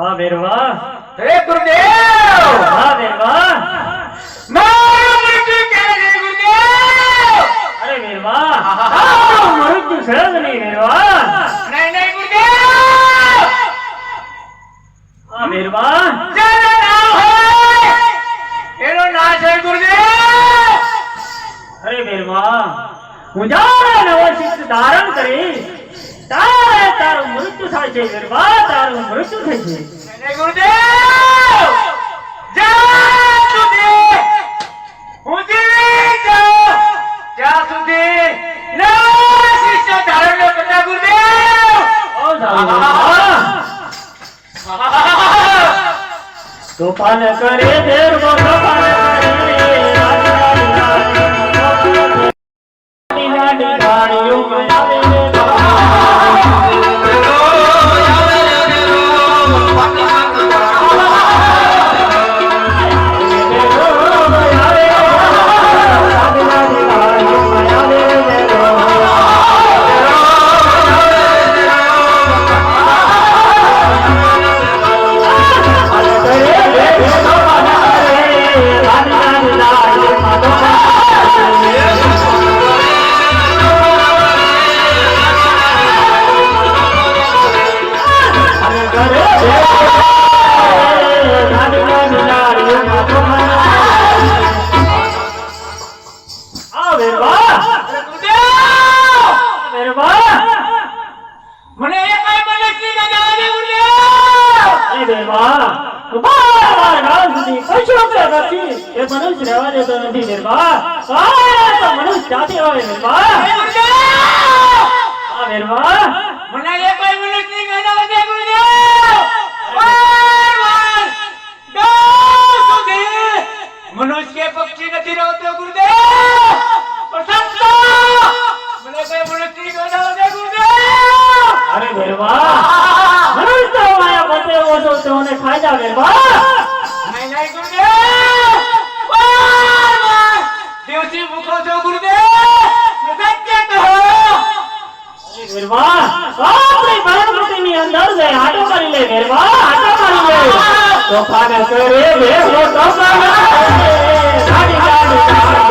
હા વેરવા હે ગુરુદેવ! હા વેરવા મારું મૃત્યુ ક્યારે છે ગુરુદેવ? અરે વેરવા. હા મૃત્યુ છે જ નહીં વેરવા. નહીં નહીં ગુરુદેવ! હા વેરવા. જેનો નામ હોય એનો નામ છે ગુરુદેવ! અરે વેરવા હું જાણે નવો શિષ્ટ ધારણ કરીશ તારે તારું મૃત્યુ થાય છે ગરબા તારું મૃત્યુ થાય છે. ગુરુદેવ! જ્યાં સુધી હું જીવી જાઉં ત્યાં નથી. એ મનુષ્ય રહેવા દેતો નથી નિર્મા મનુષ્ય જાતે હોય નિર્મા મનુષ્ય પક્ષી નથી રહેતો ગુરુદેવ. અરે નિર્મા મનુષ્ય માયા બતાવો તો તેઓને ફાયદા નિર્મા ગુરુજી મૂકો છો ગુરુદેવ સત્ય કહો. અરે વેરવા આપણી પરમૃતિની અંદર જઈ આટો કરી લે વેરવા આટો કરી લે. તોફાને કરે વેરવો તોફાને સાડી સાડી સાડી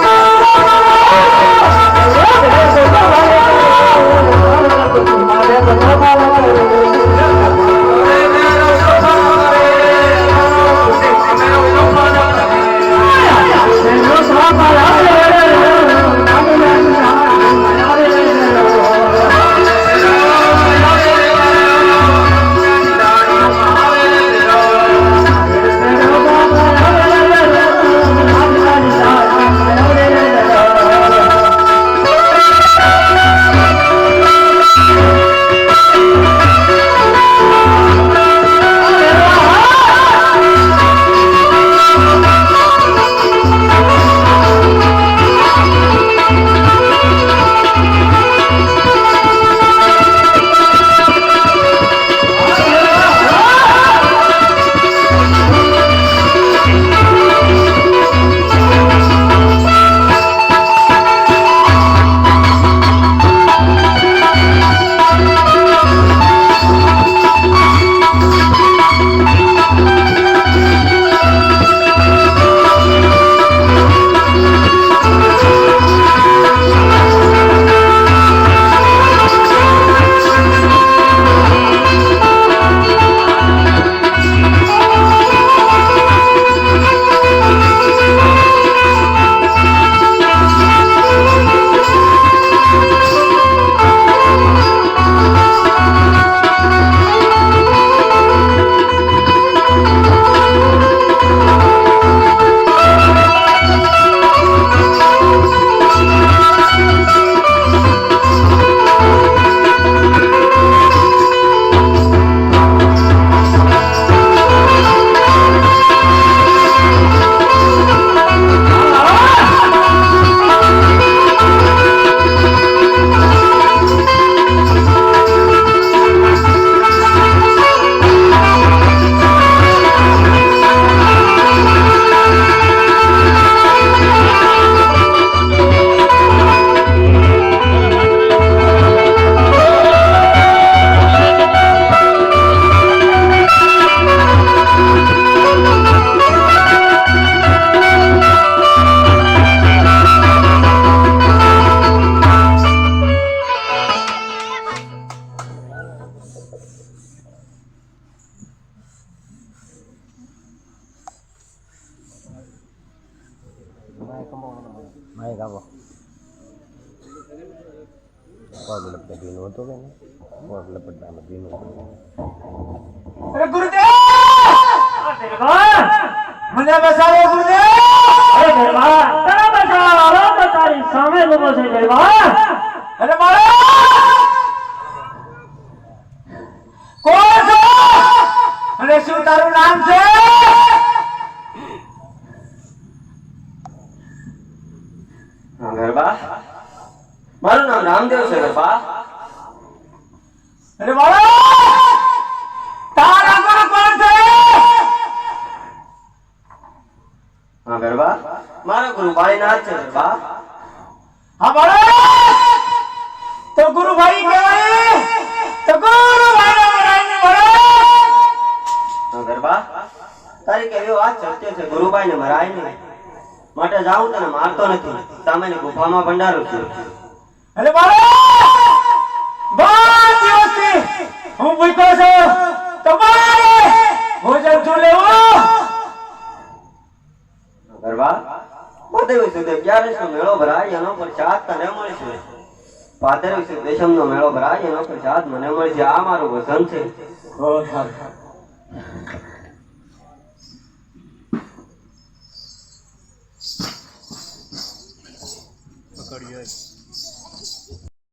માઇક આપો પગ ભીનું હતું કે પગ લપટનામાં ભીનું મને બસાવો ગુરુદેવ તારી સામે ઊભો છે દરબાર અરે મારા કોણ છો અને શું તારું નામ છે ગરબા મારું નામ રામદેવ છે ગરબા અરે મારો તારા ગુરુ કોણ છે! હા ગરબા મારો ગુરુ ભાઈનાથ છે ગરબા હા મારો તો ગુરુભાઈ કહેવાય. તો મરાઈ મારો હા ગરબા તારી કેવી વાત સત્ય છે ગુરુભાઈ ને મરાય નહીં માટે જાઉં તને મારતો નથી. સામેની ગુફામાં ભંડારો છું. અરે બહુ દિવસથી હું ભૂખ્યો છું. તમારે ભોજન છું લેવું? ગરબા ભાદરવી સુધી ક્યારે નો મેળો ભરાય એનો પ્રસાદ તને મળશે. પાદર વિશે દેશમ નો મેળો ભરાય એનો પ્રસાદ મને મળશે. આ મારું વસન છે. પકડ્યો